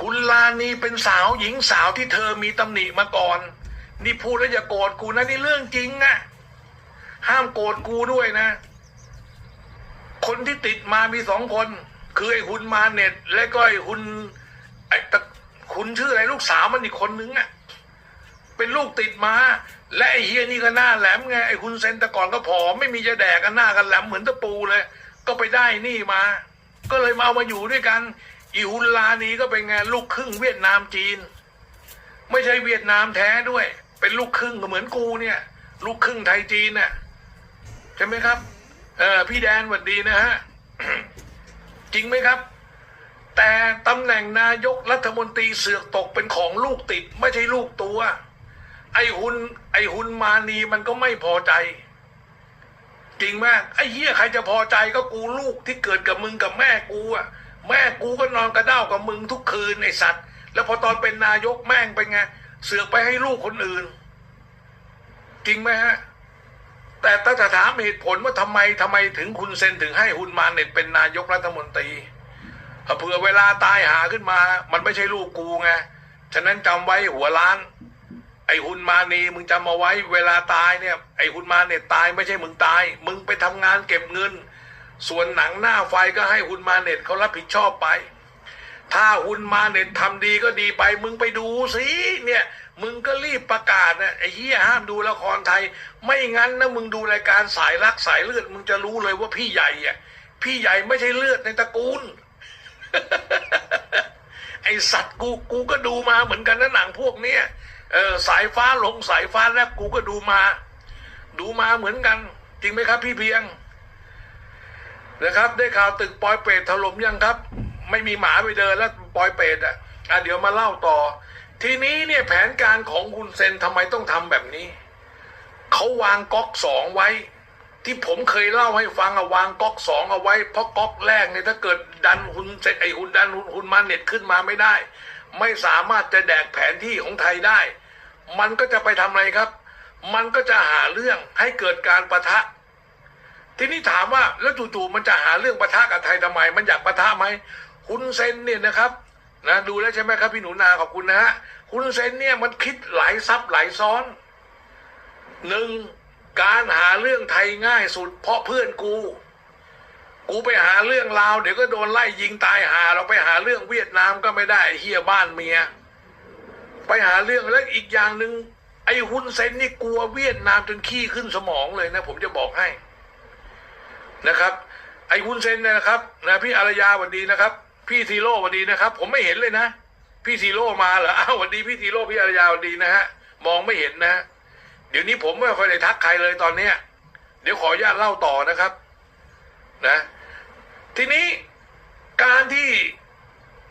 คุณลานีเป็นสาวหญิงสาวที่เธอมีตำหนิมาก่อน นี่พูดแล้วอย่าโกรธกูนะนี่เรื่องจริงนะห้ามโกรธกูด้วยนะ คนที่ติดมามีสองคน คือไอ้คุณมาเน็ต และก็ไอ้คุณไอ้ตะคุณชื่ออะไรลูกสาวมันอีกคนนึงอะเป็นลูกติดมา และไอ้เฮียนี่ก็หน้าแหลมไงไอ้คุณเซนแต่ก่อนก็ผอมไม่มีจะแดกกันหน้ากันแหลมเหมือนตะปูเลย ก็ไปได้นี่มา ก็เลยมาเอามาอยู่ด้วยกัน อีฮุนลานีก็เป็นไงลูกครึ่งเวียดนามจีน ไม่ใช่เวียดนามแท้ด้วย เป็นลูกครึ่งเหมือนกูเนี่ย ลูกครึ่งไทยจีนน่ะใช่ไหมครับ เออพี่แดนหวัดดีนะฮะจริงไหมครับ แต่ตำแหน่งนายกรัฐมนตรีเสือกตกเป็นของลูกติด ไม่ใช่ลูกตัว ไอ้หุนไอ้หุนมานีมันก็ไม่พอใจ จริงไหมไอ้เหี้ยใครจะพอใจก็กูลูกที่เกิดกับมึงกับแม่กูอะ แม่กูก็นอนกระเด้ากับมึงทุกคืนไอ้สัตว์ แล้วพอตอนเป็นนายกแม่งไปนไง เสือกไปให้ลูกคนอื่น จริงไหมฮะ แต่ถ้าจะถามเหตุผลว่าทำไมทำไมถึงคุณเซนถึงให้ฮุนมาเน็ตเป็นนายกรัฐมนตรีเผื่อเวลาตายหาขึ้นมา มันไม่ใช่ลูกกูไงฉะนั้นจำไว้หัวล้าน ไอ้ฮุนมานีมึงจำเอาไว้ เวลาตายเนี่ย ไอ้ฮุนมาเน็ตตายไม่ใช่มึงตาย มึงไปทำงานเก็บเงิน ส่วนหนังหน้าไฟก็ให้ฮุนมาเน็ตเขารับผิดชอบไป ถ้าฮุนมาเน็ตทำดีก็ดีไป มึงไปดูสิเนี่ย มึงก็รีบประกาศนะไอ้เหี้ยห้ามดูละครไทย ไม่งั้นนะมึงดูรายการสายรักสายเลือด มึงจะรู้เลยว่าพี่ใหญ่อะพี่ใหญ่ไม่ใช่เลือดในตระกูล ไอสัตว์กูกูก็ดูมาเหมือนกันนะหนังพวกเนี้ยเออสายฟ้าลงสายฟ้าแลบกูก็ดูมา ดูมาเหมือนกัน จริงไหมครับ พี่เพียง นะครับได้ข่าวตึกปอยเปรตถล่มยังครับ ไม่มีหมาไปเดินแล้วปอยเปรตอะอะเดี๋ยวมาเล่าต่อ ทีนี้เนี่ยแผนการของคุณเซนทำไมต้องทำแบบนี้เขาวางก๊อกสองไว้ ที่ผมเคยเล่าให้ฟังอะวางก๊อกสองเอาไว้ เพราะก๊อกแรกเนี่ยถ้าเกิดดันหุนเซนไอหุนดันหุนหุนมาเน็ตขึ้นมาไม่ได้ ไม่สามารถจะแดกแผนที่ของไทยได้ มันก็จะไปทำอะไรครับ มันก็จะหาเรื่องให้เกิดการประทะ ทีนี้ถามว่าแล้วจู่ๆมันจะหาเรื่องประทะกับไทยทำไม มันอยากประทะไหมฮุนเซนเนี่ยนะครับนะดูแล้วใช่ไหมครับพี่หนูนาขอบคุณนะฮะฮุนเซนเนี่ยมันคิดหลายซับหลายซ้อนหนึ่งการหาเรื่องไทยง่ายสุด เพราะเพื่อนกู กูไปหาเรื่องลาวเดี๋ยวก็โดนไล่ยิงตายหา เราไปหาเรื่องเวียดนามก็ไม่ได้เฮียบ้านเมีย ไปหาเรื่องแล้วอีกอย่างหนึ่งไอ้ฮุนเซนนี่กลัวเวียดนามจนขี้ขึ้นสมองเลยนะ ผมจะบอกให้ นะครับ ไอ้วุ้นเซนเนี่ยนะครับนะพี่อารยาวัสดีนะครับ พี่ซีโร่วัสดีนะครับ ผมไม่เห็นเลยนะ พี่ซีโร่มาเหรออ้าวสวัสดีพี่ซีโร่พี่อารยาวัสดีนะฮะมองไม่เห็นนะ เดี๋ยวนี้ผมไม่ค่อยได้ทักใครเลยตอนเนี้ยเดี๋ยวขออนุญาตเล่าต่อนะครับ นะ ทีนี้การที่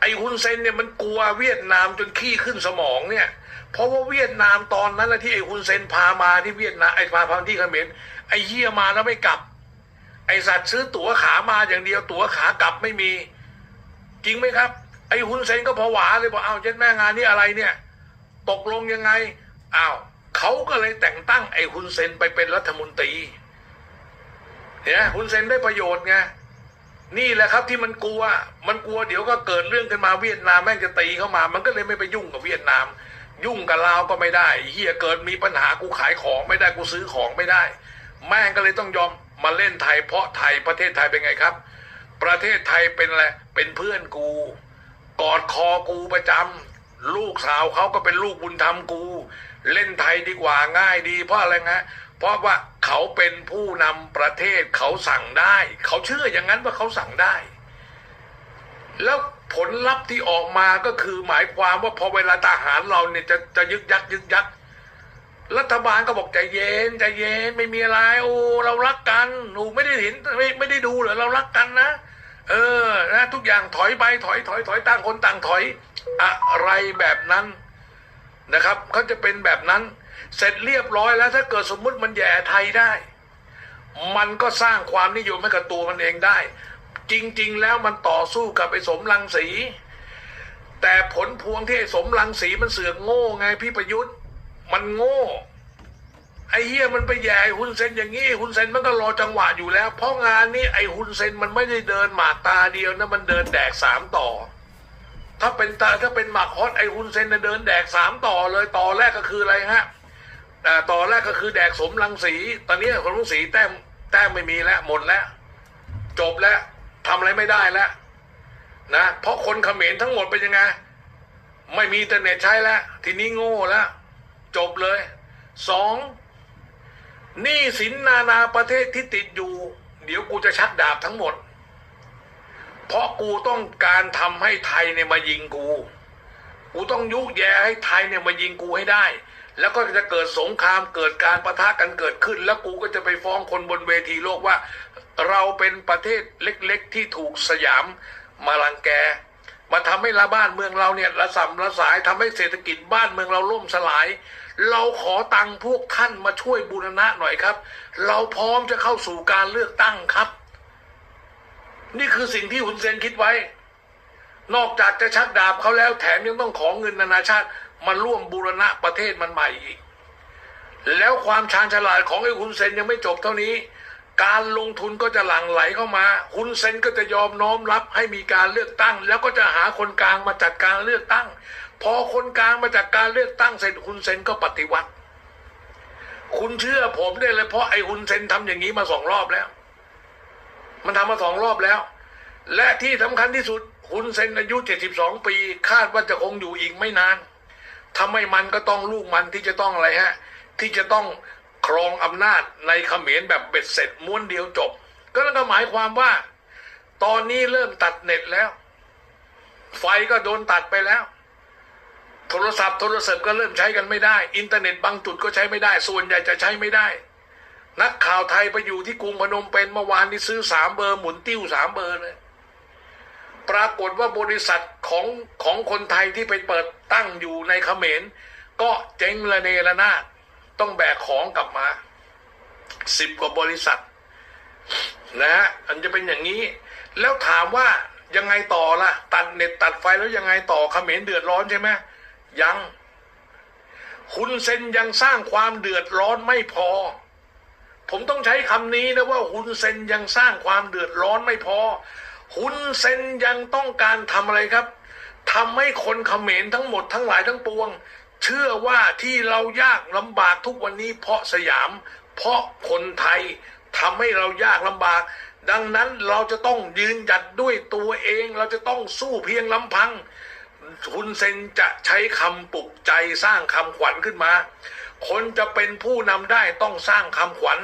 ไอ้ฮุนเซนเนี่ยมันกลัวเวียดนามจนขี้ขึ้นสมองเนี่ย เพราะว่าเวียดนามตอนนั้นนะที่ไอ้ฮุนเซนพามาที่เวียดนามไอ้พาพาที่เขมรไอ้เหี้ยมาแล้วไม่กลับ ไอสัตว์ซื้อตั๋วขามาอย่างเดียวตั๋วขากลับไม่มี จริงไหมครับ ไอฮุนเซนก็ผวาเลยบอกเอ้าเจ็ดแม่งานนี่อะไรเนี่ย ตกลงยังไงอ้าวเขาก็เลยแต่งตั้งไอฮุนเซนไปเป็นรัฐมนตรีเนไหมฮุนเซนได้ประโยชน์ไงนี่แหละครับที่มันกลัว มันกลัวเดี๋ยวก็เกิดเรื่องขึ้นมาเวียดนามแม่งจะตีเข้ามา มันก็เลยไม่ไปยุ่งกับเวียดนาม ยุ่งกับลาวก็ไม่ได้เฮียเกิดมีปัญหากูขายของไม่ได้กูซื้อของไม่ได้ แม่งก็เลยต้องยอม มาเล่นไทยเพราะไทยประเทศไทยเป็นไงครับ ประเทศไทยเป็นอะไรเป็นเพื่อนกู กอดคอกูประจำลูกสาวเขาก็เป็นลูกบุญธรรมกู เล่นไทยดีกว่าง่ายดี เพราะอะไรนะเพราะว่าเขาเป็นผู้นำประเทศเขาสั่งได้ เขาเชื่ออย่างนั้นว่าเขาสั่งได้ แล้วผลลัพธ์ที่ออกมาก็คือหมายความว่าพอเวลาทหารเราเนี่ยจะจะยึกยักยึกยัก รัฐบาลก็บอกใจเย็นใจเย็นไม่มีอะไรโอ้เรารักกันหนูไม่ได้เห็นไม่ไม่ได้ดูเหรอเรารักกันนะ เออนะทุกอย่างถอยไปถอยถอยถอยต่างคนต่างถอย อะไรแบบนั้นนะครับเขาจะเป็นแบบนั้น เสร็จเรียบร้อยแล้วถ้าเกิดสมมุติมันแย่ไทยได้ มันก็สร้างความนิยมให้กับตัวมันเองได้ จริง ๆ แล้วมันต่อสู้กับไอ้สมรังสี แต่ผลพวงที่ไอ้สมรังสีมันเสือกโง่ไงพี่ประยุทธ์ มันโง่ ไอ้เหี้ยมันไปแย่ไอ้ฮุนเซนอย่างงี้ฮุนเซนมันก็รอจังหวะอยู่แล้ว เพราะงานนี้ไอ้ฮุนเซนมันไม่ได้เดินหมากตาเดียวนะมันเดินแดกสามต่อ ถ้าเป็นตาถ้าเป็นหมากฮอตไอฮุนเซนน่ะเดินแดกสามต่อเลยต่อแรกก็คืออะไรฮะอ่ต่อแรกก็คือแดกสมรังสี ตอนนี้สมรังสีแต้มแต้มไม่มีแล้วหมดแล้ว จบแล้วทำอะไรไม่ได้แล้วนะเพราะคนเขมรทั้งหมดเป็นยังไง ไม่มีอินเทอร์เน็ตใช้แล้ว ทีนี้โง่แล้ว จบเลยสองหนี้สินนานาประเทศที่ติดอยู่ เดี๋ยวกูจะชักดาบทั้งหมด เพราะกูต้องการทำให้ไทยเนี่ยมายิงกู กูต้องยุแย่ให้ไทยเนี่ยมายิงกูให้ได้ แล้วก็จะเกิดสงครามเกิดการประทะกันเกิดขึ้น แล้วกูก็จะไปฟ้องคนบนเวทีโลกว่า เราเป็นประเทศเล็กๆ ที่ถูกสยามมาลังแกมาทำให้ละบ้านเมืองเราเนี่ยระสำระสายทำให้เศรษฐกิจบ้านเมืองเราล่มสลาย เราขอตังค์พวกท่านมาช่วยบูรณะหน่อยครับ เราพร้อมจะเข้าสู่การเลือกตั้งครับ นี่คือสิ่งที่หุนเซนคิดไว้ นอกจากจะชักดาบเขาแล้วแถมยังต้องขอเงินนานาชาติมาร่วมบูรณะประเทศมันใหม่อีก แล้วความชาญฉลาดของไอ้ฮุนเซนยังไม่จบเท่านี้ การลงทุนก็จะหลั่งไหลเข้ามาฮุนเซนก็จะยอมน้อมรับให้มีการเลือกตั้ง แล้วก็จะหาคนกลางมาจัดการเลือกตั้ง พอคนกลางมาจัดการเลือกตั้งเสร็จฮุนเซนก็ปฏิวัติ คุณเชื่อผมได้เลยเพราะไอ้ฮุนเซนทำอย่างนี้มาสองรอบแล้ว มันทำมาสองรอบแล้ว และที่สำคัญที่สุดฮุนเซนอายุ72ปี คาดว่าจะคงอยู่อีกไม่นานถ้าไม่มันก็ต้องลูกมันที่จะต้องอะไรฮะ ที่จะต้องครองอำนาจในเขมรแบบเบ็ดเสร็จม้วนเดียวจบ ก็นั่นก็หมายความว่า ตอนนี้เริ่มตัดเน็ตแล้ว ไฟก็โดนตัดไปแล้ว โทรศัพท์โทรศัพท์ก็เริ่มใช้กันไม่ได้ อินเทอร์เน็ตบางจุดก็ใช้ไม่ได้ ส่วนใหญ่จะใช้ไม่ได้ นักข่าวไทยไปอยู่ที่กรุงพนมเปญเมื่อวานนี้ซื้อสามเบอร์หมุนติ้วสามเบอร์เลยปรากฏว่าบริษัทของของคนไทยที่ไปเปิดตั้งอยู่ในเขมร ก็เจ๊งระเนระนาดต้องแบกของกลับมาสิบกว่าบริษัทนะฮะมันจะเป็นอย่างนี้ แล้วถามว่ายังไงต่อละตัดเน็ตตัดไฟแล้วยังไงต่อเขมรเดือดร้อนใช่ไหม ยัง คุณเซนยังสร้างความเดือดร้อนไม่พอ ผมต้องใช้คำนี้นะว่าฮุนเซนยังสร้างความเดือดร้อนไม่พอฮุนเซนยังต้องการทำอะไรครับทำให้คนเขมรทั้งหมดทั้งหลายทั้งปวง เชื่อว่าที่เรายากลำบากทุกวันนี้เพราะสยาม เพราะคนไทยทำให้เรายากลำบากดังนั้นเราจะต้องยืนหยัดด้วยตัวเอง เราจะต้องสู้เพียงลำพัง คุณเซนจะใช้คำปลุกใจสร้างคำขวัญขึ้นมา คนจะเป็นผู้นำได้ต้องสร้างคำขวัญ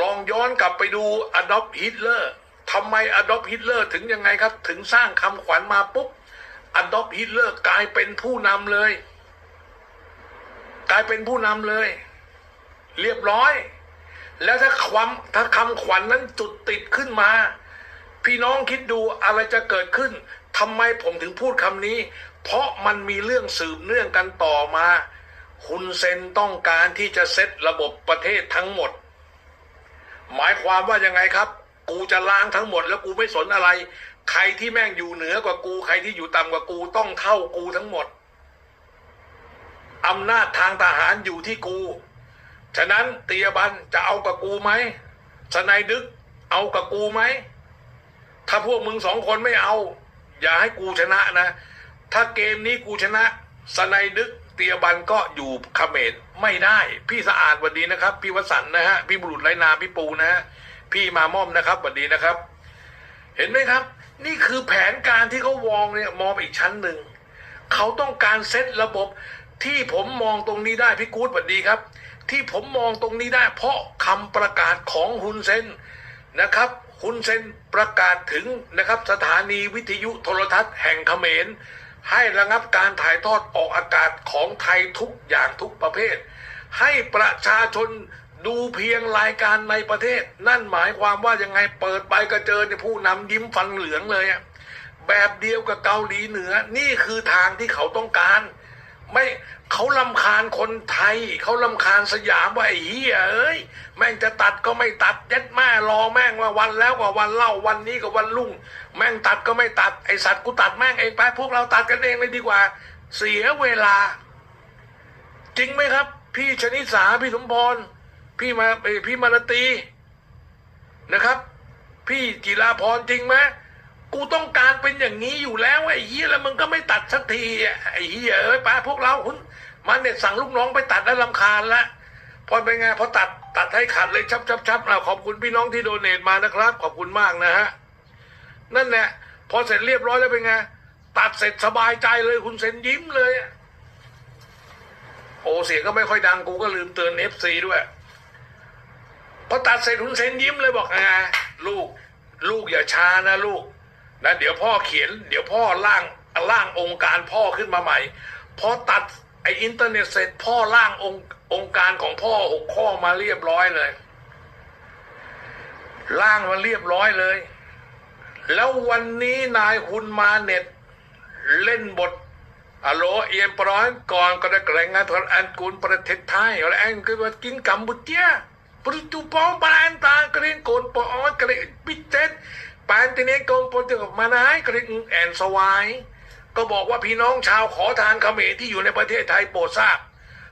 ลองย้อนกลับไปดูอดอ h ฮิตเลอร์ทำไมอดอ h ฮิตเลอร์ถึงยังไงครับ ถึงสร้างคำขวัญมาปุ๊บอดอ h ฮิตเลอร์กลายเป็นผู้นำเลย กลายเป็นผู้นำเลย เรียบร้อย แล้วถ้าความถ้าคำขวัญนั้นจุดติดขึ้นมา พี่น้องคิดดูอะไรจะเกิดขึ้นทำไมผมถึงพูดคำนี้ เพราะมันมีเรื่องสืบเนื่องกันต่อมาฮุนเซนต้องการที่จะเซตระบบประเทศทั้งหมด หมายความว่ายังไงครับ กูจะล้างทั้งหมด แล้วกูไม่สนอะไร ใครที่แม่งอยู่เหนือกว่ากู ใครที่อยู่ต่ำกว่ากูต้องเท่ากูทั้งหมดอำนาจทางทหารอยู่ที่กู ฉะนั้นเตียบันจะเอากับกูไหมสนายดึกเอากับกูไหม ถ้าพวกมึงสองคนไม่เอา อย่าให้กูชนะนะ ถ้าเกมนี้กูชนะสไนดึกเตียบันก็อยู่เขมรไม่ได้ พี่สะอาดวัสดีนะครับ พี่วสันต์นะฮะพี่บุรุษไรนาพี่ปูนะฮะพี่มาม่อมนะครับวัสดีนะครับ เห็นไหมครับ นี่คือแผนการที่เขาวองเนี่ยมองอีกชั้นหนึ่งเขาต้องการเซตระบบที่ผมมองตรงนี้ได้พี่กู๊ดสวัสดีครับ ที่ผมมองตรงนี้ได้ เพราะคำประกาศของฮุนเซนนะครับฮุนเซนประกาศถึงนะครับสถานีวิทยุโทรทัศน์แห่งเขมร ให้ระงับการถ่ายทอดออกอากาศของไทยทุกอย่างทุกประเภท ให้ประชาชนดูเพียงรายการในประเทศ นั่นหมายความว่ายังไงเปิดไปก็เจอในผู้นำยิ้มฟันเหลืองเลยอะแบบเดียวกับเกาหลีเหนือ นี่คือทางที่เขาต้องการ ไม่เขาลำคาญคนไทย เขาลำคาญสยามว่าไอ้เฮียเอ้ยแม่งจะตัดก็ไม่ตัดยัดแม่รอแม่งว่าวันแล้วกว่าวันเล่าวันนี้กับวันรุ่ง แม่งตัดก็ไม่ตัดไอสัตว์กูตัดแม่งเองไปพวกเราตัดกันเองเลยดีกว่า เสียเวลา จริงไหมครับ พี่ชนิสาพี่สมพรพี่มาพี่มารตีนะครับ พี่จิราพรจริงไหม กูต้องการเป็นอย่างนี้อยู่แล้วไอ้เหี้ยแล้วมึงก็ไม่ตัดสักทีไอ้เหี้ยเอ้ยป้าพวกเราคุณมาเนี่ยสั่งลูกน้องไปตัดแล้วลำคาญละพอเป็นไงพอตัดตัดให้ขัดเลยชับชับชับเราขอบคุณพี่น้องที่โดเนทมานะครับ ขอบคุณมากนะฮะนั่นแหละพอเสร็จเรียบร้อยแล้วเป็นไงตัดเสร็จสบายใจเลยคุณเซนยิ้มเลยโอเสียงก็ไม่ค่อยดังกูก็ลืมเตือนเอฟซีด้วยพอตัดเสร็จคุณเซนยิ้มเลยบอกไงลูก ลูกอย่าช้านะลูก นะเดี๋ยวพ่อเขียน เดี๋ยวพ่อร่างร่างองค์การพ่อขึ้นมาใหม่พอตัดไออินเทอร์เน็ตเสร็จพ่อร่างองค์องค์การของพ่อหกข้อมาเรียบร้อยเลยร่างมาเรียบร้อยเลย แล้ววันนี้นายคุณมาเน็ต เล่นบทอะโลเอียมปร้อยก่อนก็ได้แกรงงานทอนอันกุลประเทศไทยแล้วแอนก็ว่ากินกัมพูชาปริตุปองปานตางกรีนโกนปอนกรีนปิเจน ปานติเนโกนปนเตกับมานายกรีนแอนสวาย ก็บอกว่าพี่น้องชาวขอทานเขมรที่อยู่ในประเทศไทยโปรดทราบ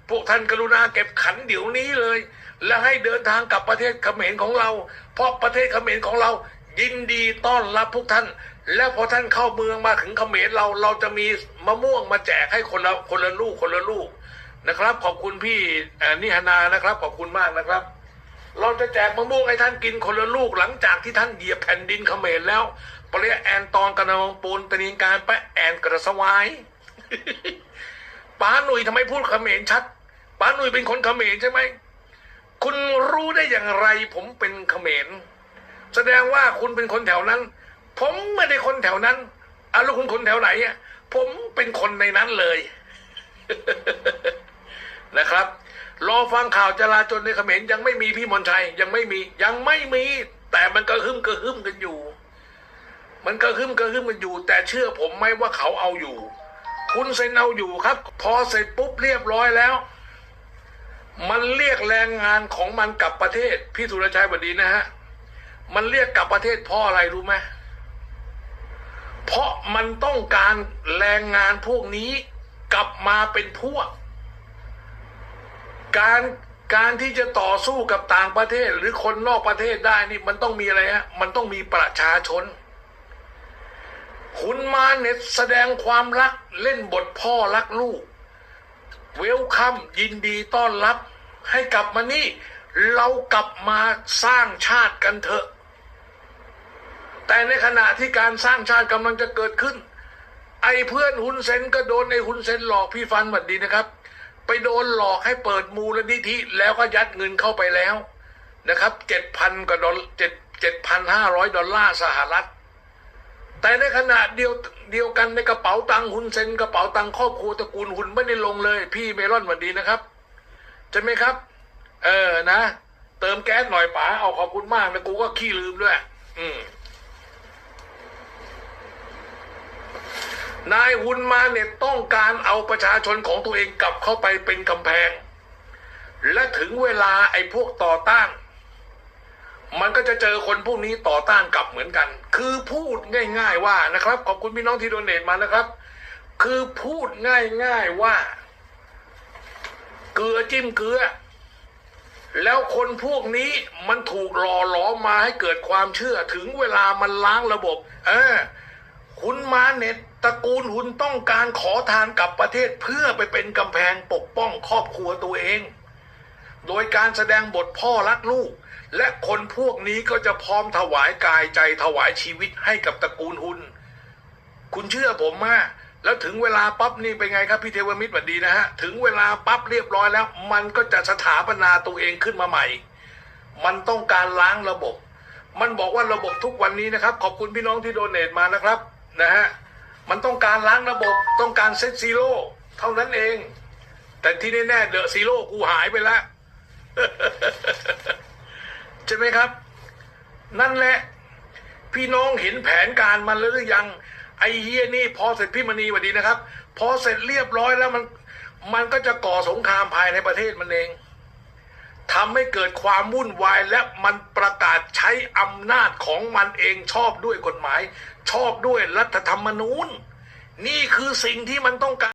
พวกท่านกรุณาเก็บขันเดี๋ยวนี้เลย และให้เดินทางกลับประเทศเขมรของเรา เพราะประเทศเขมรของเรา ยินดีต้อนรับพวกท่าน และพอท่านเข้าเมืองมาถึงเขมรเราเราจะมีมะม่วงมาแจกให้คนละคนละลูกคนละลูกนะครับ ขอบคุณพี่นิหนานะครับ ขอบคุณมากนะครับ เราจะแจกมะม่วงให้ท่านกินคนละลูกหลังจากที่ท่านเหยียบแผ่นดินเขมรแล้วปริยแอนตอนกระนองปูนตนีการไปะแอนกระสวายป้าหนุ่ยทำไมพูดเขมรชัดป้าหนุ่ยเป็นคนเขมรใช่ไหมคุณรู้ได้อย่างไรผมเป็นเขมร แสดงว่าคุณเป็นคนแถวนั้น ผมไม่ได้คนแถวนั้นอะแล้วคุณคนแถวไหนอะผมเป็นคนในนั้นเลย นะครับ รอฟังข่าวจราจนในเขมรยังไม่มีพี่มนชัยยังไม่มียังไม่มี แต่มันก็หึ่มก็หึ่มกันอยู่ มันก็หึ่มก็หึ่มกันอยู่ แต่เชื่อผมไหมว่าเขาเอาอยู่ คุณเซ็นเอาอยู่ครับ พอเสร็จปุ๊บเรียบร้อยแล้ว มันเรียกแรงงานของมันกลับประเทศ พี่สุรชัยบดีนะฮะมันเรียกกลับประเทศเพราะอะไรรู้ไหมเพราะมันต้องการแรงงานพวกนี้กลับมาเป็นพวก การการที่จะต่อสู้กับต่างประเทศหรือคนนอกประเทศได้นี่มันต้องมีอะไรฮะมันต้องมีประชาชนคุณมาเน็ตแสดงความรักเล่นบทพ่อรักลูก เวลคัมยินดีต้อนรับ ให้กลับมานี่ เรากลับมาสร้างชาติกันเถอะ แต่ในขณะที่การสร้างชาติกำลังจะเกิดขึ้น ไอ้เพื่อนหุนเซนก็โดนไอ้หุนเซนหลอกพี่ฟันหวัดดีนะครับ ไปโดนหลอกให้เปิดมูลนิธิแล้วก็ยัดเงินเข้าไปแล้วนะครับเจ็ดพันกว่าดอลเจ็ดเจ็ดพันห้าร้อยดอลลาร์สหรัฐ แต่ในขณะเดียวเดียวกันในกระเป๋าตังค์หุนเซนกระเป๋าตังค์ครอบครัวตระกูลหุนไม่ได้ลงเลย พี่เมลอนหวัดดีนะครับใช่ไหมครับ เออนะ เติมแก๊สหน่อยป๋าเอาขอบคุณมากนะกูก็ขี้ลืมด้วย อืม นายหุนมาเนี่ยต้องการเอาประชาชนของตัวเองกลับเข้าไปเป็นกำแพง และถึงเวลาไอ้พวกต่อต้าน มันก็จะเจอคนพวกนี้ต่อต้านกลับเหมือนกัน คือพูดง่าย ๆ ว่านะครับ ขอบคุณพี่น้องที่โดเนทมานะครับ คือพูดง่าย ๆว่า เกลือจิ้มเกลือ แล้วคนพวกนี้มันถูกหล่อหลอมมาให้เกิดความเชื่อถึงเวลามันล้างระบบ เออ คุณมาเน็ต ตระกูลหุนต้องการขอทานกลับประเทศเพื่อไปเป็นกำแพงปกป้องครอบครัวตัวเอง โดยการแสดงบทพ่อรักลูก และคนพวกนี้ก็จะพร้อมถวายกายใจถวายชีวิตให้กับตระกูลหุน คุณเชื่อผมมากแล้วถึงเวลาปั๊บนี่เป็นไงครับพี่เทวมิตรสวัสดีนะฮะ ถึงเวลาปั๊บเรียบร้อยแล้ว มันก็จะสถาปนาตัวเองขึ้นมาใหม่ มันต้องการล้างระบบ มันบอกว่าระบบทุกวันนี้นะครับ ขอบคุณพี่น้องที่โดเนทมานะครับนะฮะ มันต้องการล้างระบบต้องการเซตซีโร่เท่านั้นเอง แต่ที่แน่ๆเดอะซีโร่กูหายไปแล้วใช่ไหมครับ นั่นแหละ พี่น้องเห็นแผนการมันแล้วหรือยัง ไอเฮียนี่พอเสร็จพี่มณีวัสดีนะครับ พอเสร็จเรียบร้อยแล้วมัน มันก็จะก่อสงครามภายในประเทศมันเอง ทำให้เกิดความวุ่นวายและมันประกาศใช้อำนาจของมันเองชอบด้วยกฎหมาย ชอบด้วยรัฐธรรมนูญ นี่คือสิ่งที่มันต้องการ